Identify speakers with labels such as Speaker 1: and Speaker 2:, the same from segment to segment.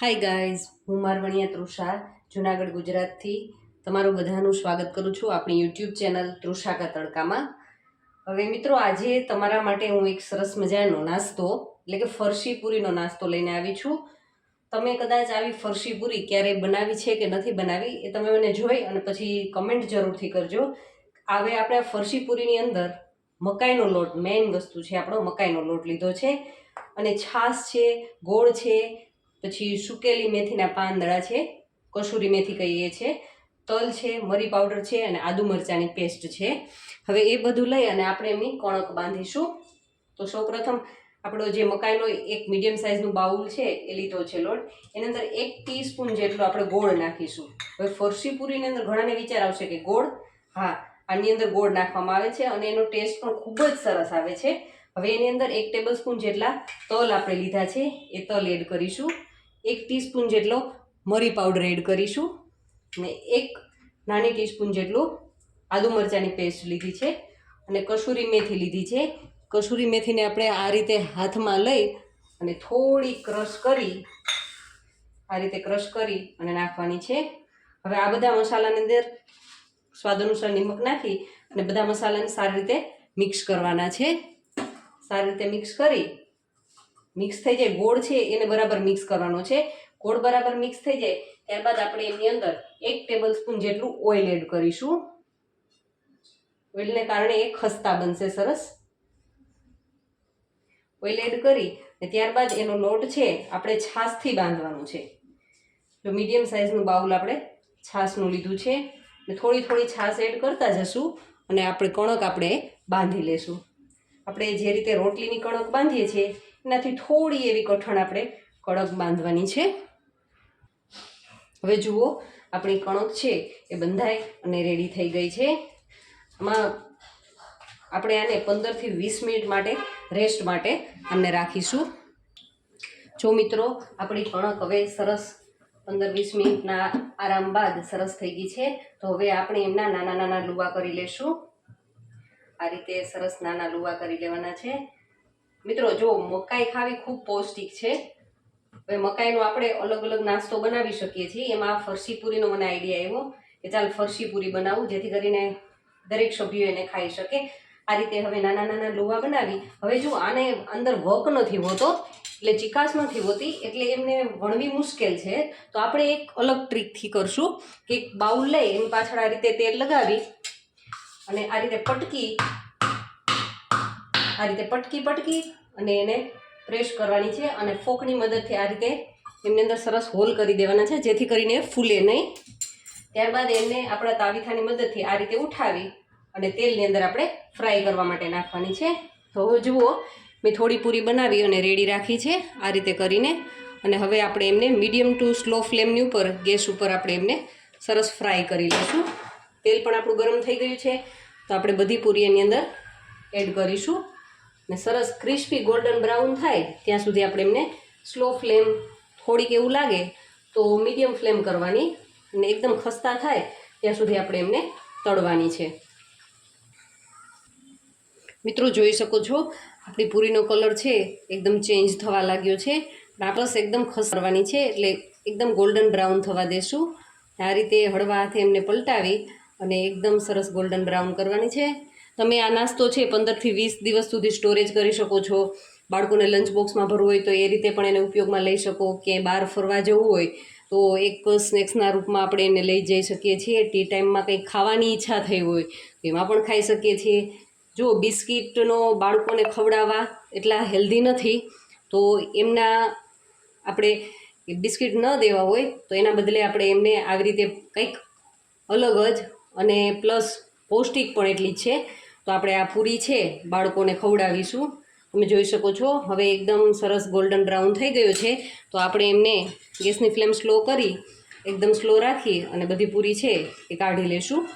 Speaker 1: Hi guys હું મારવણિયા તૃષા, જુનાગઢ, ગુજરાતથી તમારું બધાનું સ્વાગત કરું છું આપણી યુટ્યુબ ચેનલ તૃષા કા તડકામાં. હવે મિત્રો, આજે તમારા માટે હું એક સરસ મજાનો નાસ્તો, એટલે કે ફરસીપુરીનો નાસ્તો લઈને આવી છું. તમે કદાચ આવી ફરસીપુરી ક્યારેય બનાવી છે કે નથી બનાવી, એ તમે મને જોઈ અને પછી કમેન્ટ જરૂરથી કરજો. હવે આપણે ફરસીપુરીની પૂરીની અંદર મકાઈનો લોટ મેઇન વસ્તુ છે આપણો મકાઈનો લોટ લીધો છે. અને છાશ છે, ગોળ છે પછી સુકેલી મેથીના પાંદડા છે, કસૂરી મેથી કહીએ છીએ તલ છે, મરી પાવડર છે અને આદુ મરચાંની પેસ્ટ છે. હવે એ બધું લઈ અને આપણે એમની કણક બાંધીશું. તો સૌપ્રથમ આપણો જે મકાઈનો એક મીડિયમ સાઇઝનું બાઉલ છે, એ લીધો છે લોટ. એની અંદર એક ટીસ્પૂન જેટલો આપણે ગોળ નાખીશું. હવે ફરસી પૂરીની અંદર ઘણાને વિચાર આવશે કે ગોળ? હા, આની અંદર ગોળ નાખવામાં આવે છે અને એનો ટેસ્ટ પણ ખૂબ જ સરસ આવે છે. હવે એની અંદર એક ટેબલ સ્પૂન જેટલા તલ આપણે લીધા છે, એ તલ એડ કરીશું. એક ટીસ્પૂન જેટલો મરી પાવડર એડ કરીશું અને એક નાની ટીસ્પૂન જેટલું આદુ મરચાંની પેસ્ટ લીધી છે અને કસૂરી મેથી લીધી છે. કસૂરી મેથીને આપણે આ રીતે હાથમાં લઈ અને થોડી ક્રશ કરી, આ રીતે ક્રશ કરી અને નાખવાની છે. હવે આ બધા મસાલાની અંદર સ્વાદ અનુસાર નિમક નાખી અને બધા મસાલાને સારી રીતે મિક્સ કરવાના છે. સારી રીતે મિક્સ કરી મિક્સ થઈ જાય. ગોળ છે એને બરાબર મિક્સ કરવાનો છે. ગોળ બરાબર મિક્સ થઈ જાય, ત્યારબાદ આપણે એની અંદર એક ટેબલ સ્પૂન જેટલું ઓઇલ એડ કરીશું. ઓઇલને કારણે એ ખસ્તા બનશે સરસ. ઓઇલ એડ કરી અને ત્યારબાદ એનો લોટ છે આપણે છાશથી બાંધવાનું છે. જો મીડિયમ સાઇઝનું બાઉલ આપણે છાશનું લીધું છે. ને થોડી થોડી છાશ એડ કરતા જશું અને આપણે કણક આપણે બાંધી લેશું. આપણે જે રીતે રોટલીની કણક બાંધીએ છીએ, એનાથી થોડી એવી કઠણ આપણે કણક બાંધવાની છે. હવે જુઓ, આપણી કણક છે એ બંધાય અને રેડી થઈ ગઈ છે. આમાં આપણે આને પંદરથી વીસ મિનિટ માટે રેસ્ટ માટે આમને રાખીશું. જો મિત્રો, આપણી કણક હવે સરસ પંદર વીસ મિનિટના આરામ બાદ સરસ થઈ ગઈ છે, તો હવે આપણે એમના નાના નાના લુવા કરી લેશું. આ રીતે સરસ નાના લુવા કરી લેવાના છે. મિત્રો, જો મકાઈ ખાવી ખૂબ પૌષ્ટિક છે હવે મકાઈનો આપણે અલગ અલગ નાસ્તો બનાવી શકીએ છીએ. એમાં ફરસી પૂરીનો મને આઈડિયા આવ્યો કે ચાલ ફરસી બનાવું, જેથી કરીને દરેક સભ્યો એને ખાઈ શકે. આ રીતે હવે નાના નાના લોવા બનાવી. હવે જો આને અંદર વક નથી હોતો, એટલે ચિકાસ નથી હોતી, એટલે એમને વણવી મુશ્કેલ છે. તો આપણે એક અલગ ટ્રીકથી કરશું, કે એક બાઉલ લઈ, એની પાછળ આ રીતે તેલ લગાવી અને આ રીતે પટકી, આ રીતે પટકી પટકી અને એને પ્રેસ કરવાની છે અને ફોકની મદદથી આ રીતે એમની અંદર સરસ હોલ કરી દેવાના છે, જેથી કરીને ફૂલે નહીં. ત્યારબાદ એમને આપણા તાવીથાની મદદથી આ રીતે ઉઠાવી અને તેલની અંદર આપણે ફ્રાય કરવા માટે નાખવાની છે. તો જુઓ, મેં થોડી પૂરી બનાવી અને રેડી રાખી છે આ રીતે કરીને. અને હવે આપણે એમને મીડિયમ ટુ સ્લો ફ્લેમની ઉપર, ગેસ ઉપર આપણે એમને સરસ ફ્રાય કરી લઈશું. તેલ પણ આપણું ગરમ થઈ ગયું છે. તો આપણે બધી પૂરી એની અંદર એડ કરીશું. ને સરસ ક્રિસ્પી ગોલ્ડન બ્રાઉન થાય ત્યાં સુધી આપણે એમને સ્લો ફ્લેમ થોડીક એવું લાગે તો મીડિયમ ફ્લેમ કરવાની અને એકદમ ખસ્તા થાય ત્યાં સુધી આપણે એમને તળવાની છે. મિત્રો જોઈ શકો છો, આપણી પૂરીનો કલર છે, એકદમ ચેન્જ થવા લાગ્યો છે. રાપસ એકદમ ખસરવાની છે એટલે એકદમ ગોલ્ડન બ્રાઉન થવા દેશું. આ રીતે હળવા હાથે એમને પલટાવી અને એકદમ સરસ ગોલ્ડન બ્રાઉન કરવાની છે. તમે આ નાસ્તો છે પંદરથી વીસ દિવસ સુધી સ્ટોરેજ કરી શકો છો. બાળકોને લંચ બોક્સમાં ભરવું હોય તો એ રીતે પણ એને ઉપયોગમાં લઈ શકો. કે બહાર ફરવા જવું હોય તો એક સ્નેક્સના રૂપમાં આપણે એને લઈ જઈ શકીએ છીએ. ટી ટાઈમમાં કંઈક ખાવાની ઈચ્છા થઈ હોય એમાં પણ ખાઈ શકીએ છીએ. જો બિસ્કિટનો બાળકોને ખવડાવવા એટલા હેલ્ધી નથી, તો એમના આપણે બિસ્કિટ ન દેવા હોય તો એના બદલે આપણે એમને આવી રીતે કંઈક અલગ જ અને પ્લસ પૌષ્ટિક પણ એટલી જ છે. તો આપણે આ પૂરી છે, બાળકોને ખવડાવીશું. તમે જોઈ શકો છો, હવે એકદમ સરસ ગોલ્ડન બ્રાઉન થઈ ગયો છે. તો આપણે એમને ગેસની ફ્લેમ સ્લો કરી, એકદમ સ્લો રાખી અને બધી પૂરી છે એ કાઢી લેશું.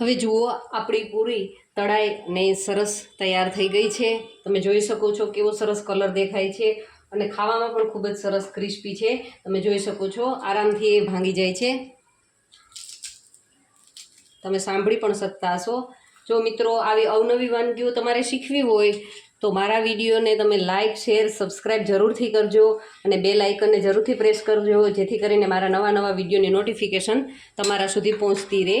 Speaker 1: હવે જુઓ, આપણી પૂરી તળાઈ અને સરસ તૈયાર થઈ ગઈ છે. તમે જોઈ શકો છો કેવો સરસ કલર દેખાય છે અને ખાવામાં પણ ખૂબ જ સરસ ક્રિસ્પી છે. તમે જોઈ શકો છો, આરામથી એ ભાંગી જાય છે. તમે સાંભળી પણ શકતા હશો. જો મિત્રો, આવી અવનવી વાનગીઓ તમારે શીખવી હોય, તો મારા વિડીયોને તમે લાઇક શેર, સબસ્ક્રાઇબ જરૂરથી કરજો અને બે લાઇકનને જરૂરથી પ્રેસ કરજો, જેથી કરીને મારા નવા નવા વિડીયોની નોટિફિકેશન તમારા સુધી પહોંચતી રહે.